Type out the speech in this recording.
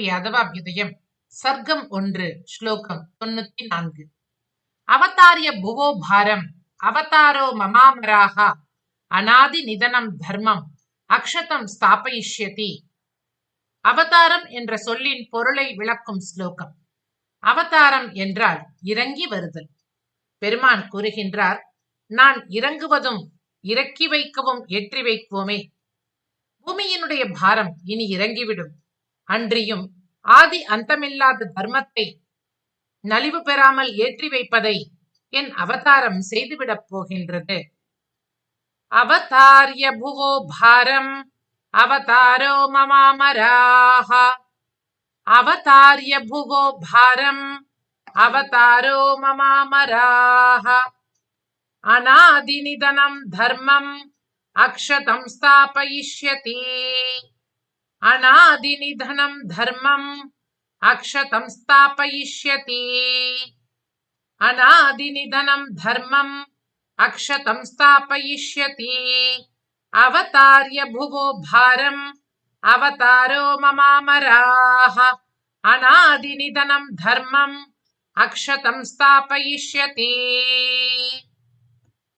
யாதவாபியுதயம் சர்க்கம் ஒன்று ஸ்லோகம் தொண்ணூத்தி நான்கு. அவதாரிய புவோ பாரம் அவதாரோ மமாமராக அநாதி நிதனம் தர்மம் அக்ஷதம் ஸ்தாபயிஷ்யதி. அவதாரம் என்ற சொல்லின் பொருளை விளக்கும் ஸ்லோகம். அவதாரம் என்றால் இறங்கி வருதல். பெருமான் கூறுகின்றார் நான் இறங்குவதும் இறக்கி வைக்கவும் ஏற்றி வைப்போமே பூமியினுடைய பாரம் இனி இறங்கிவிடும். அன்றியும் ஆதி அந்தமில்லாத தர்மத்தை நலிவு பெறாமல் ஏற்றி வைப்பதை என் அவதாரம் செய்துவிடப் போகின்றது. அவதாரிய புவோ பாரம் அவதாரோ மமாமராக அவதாரிய புவோ பாரம் அவதாரோ மமாமராக அநாதிநிதனம் தர்மம் அக்ஷதம் ஸ்தாபயிஷ்யதே. అనాదినిధనం ధర్మం అక్షతం స్థాపయిష్యతి. అనాదినిధనం ధర్మం అక్షతం స్థాపయిష్యతి. అవతార్య భువో భారం అవతారో మమామరాహ అనాదినిధనం ధర్మం అక్షతం స్థాపయిష్యతి.